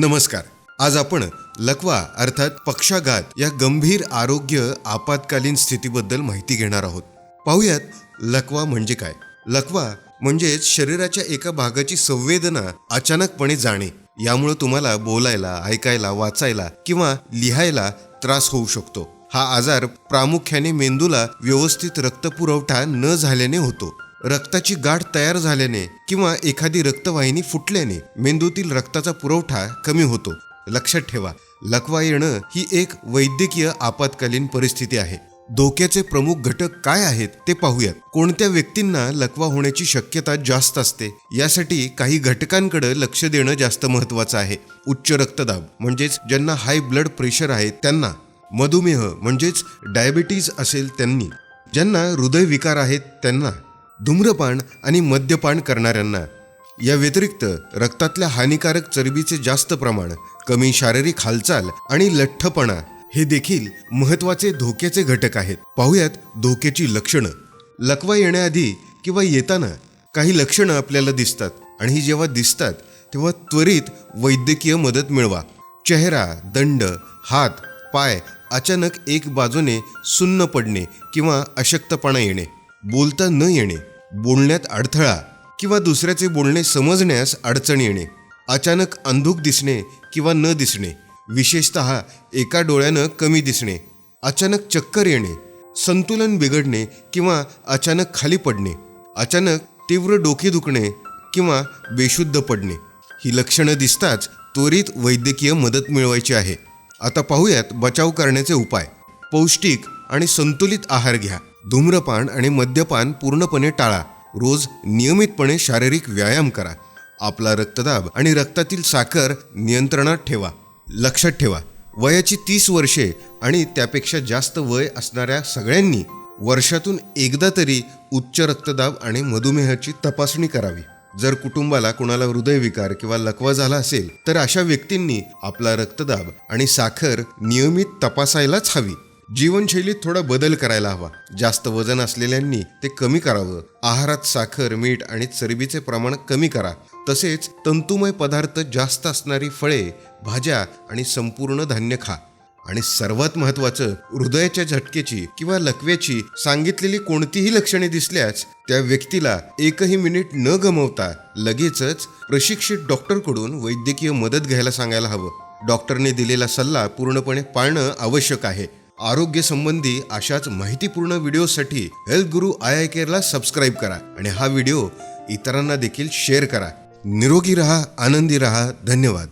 नमस्कार. आज आपण लकवा अर्थात पक्षाघात या गंभीर आरोग्य आपत्कालीन स्थितीबद्दल माहिती घेणार आहोत. पाहूयात लकवा म्हणजे काय? लकवा म्हणजेच शरीराच्या एका भागाची संवेदना अचानकपणे जाणे. यामुळे तुम्हाला बोलायला ऐकायला वाचायला किंवा लिहायला त्रास होऊ शकतो. हा आजार प्रामुख्याने मेंदूला व्यवस्थित रक्तपुरवठा न झाल्याने होतो. रक्ताची गाठ तयार झाल्याने किंवा एखादी रक्तवाहिनी फुटल्याने मेंदूतील रक्ताचा पुरवठा कमी होतो. लक्षात ठेवा लकवा येणं ही एक वैद्यकीय आपत्कालीन परिस्थिती आहे. धोक्याचे प्रमुख घटक काय आहेत ते पाहूयात. कोणत्या व्यक्तींना लकवा होण्याची शक्यता जास्त असते? यासाठी काही घटकांकडे लक्ष देणं जास्त महत्वाचं आहे. उच्च रक्तदाब म्हणजेच ज्यांना हाय ब्लड प्रेशर आहे त्यांना. मधुमेह म्हणजेच डायबिटीज असेल त्यांनी. ज्यांना हृदयविकार आहेत त्यांना. धूम्रपान आणि मद्यपान करणाऱ्यांना. या व्यतिरिक्त रक्तातल्या हानिकारक चरबीचे जास्त प्रमाण कमी शारीरिक हालचाल आणि लठ्ठपणा हे देखील महत्त्वाचे धोक्याचे घटक आहेत. पाहुयात धोक्याची लक्षणं. लकवा येण्याआधी किंवा येताना काही लक्षणं आपल्याला दिसतात आणि ही जेव्हा दिसतात तेव्हा त्वरित वैद्यकीय मदत मिळवा. चेहरा दंड हात पाय अचानक एक बाजूने सुन्न पडणे किंवा अशक्तपणा येणे बोलता न येणे बोलण्यात अडथळा किंवा दुसऱ्याचे बोलणे समजण्यास अडचण येणे अचानक अंधुक दिसणे किंवा न दिसणे विशेषत एका डोळ्यानं कमी दिसणे अचानक चक्कर येणे संतुलन बिघडणे किंवा अचानक खाली पडणे अचानक तीव्र डोके दुखणे किंवा बेशुद्ध पडणे. ही लक्षणं दिसताच त्वरित वैद्यकीय मदत मिळवायची आहे. आता पाहूयात बचाव करण्याचे उपाय. पौष्टिक आणि संतुलित आहार घ्या. धूम्रपान आणि मद्यपान पूर्णपणे टाळा. रोज नियमितपणे शारीरिक व्यायाम करा. आपला रक्तदाब आणि रक्तातील साखर नियंत्रणात ठेवा. लक्षात ठेवा वयाची तीस वर्षे आणि त्यापेक्षा जास्त वय असणाऱ्या सगळ्यांनी वर्षातून एकदा तरी उच्च रक्तदाब आणि मधुमेहाची तपासणी करावी. जर कुटुंबाला कुणाला हृदयविकार किंवा लकवा झाला असेल तर अशा व्यक्तींनी आपला रक्तदाब आणि साखर नियमित तपासायलाच हवी. जीवनशैलीत थोडा बदल करायला हवा. जास्त वजन असलेल्यांनी ते कमी करावं. आहारात साखर मीठ आणि चरबीचे प्रमाण कमी करा. तसेच तंतुमय पदार्थ जास्त असणारी फळे भाज्या आणि संपूर्ण धान्य खा. आणि सर्वात महत्त्वाचं हृदयाच्या झटकेची किंवा लकव्याची सांगितलेली कोणतीही लक्षणे दिसल्यास त्या व्यक्तीला एकही मिनिट न गमवता लगेचच प्रशिक्षित डॉक्टरकडून वैद्यकीय मदत घ्यायला सांगायला हवं. डॉक्टरने दिलेला सल्ला पूर्णपणे पाळणं आवश्यक आहे. आरोग्यसंबंधी अशाच माहितीपूर्ण व्हिडिओसाठी health Guru I I केअरला subscribe करा आणि हा व्हिडिओ इतरांना देखील शेअर करा. निरोगी रहा आनंदी रहा. धन्यवाद.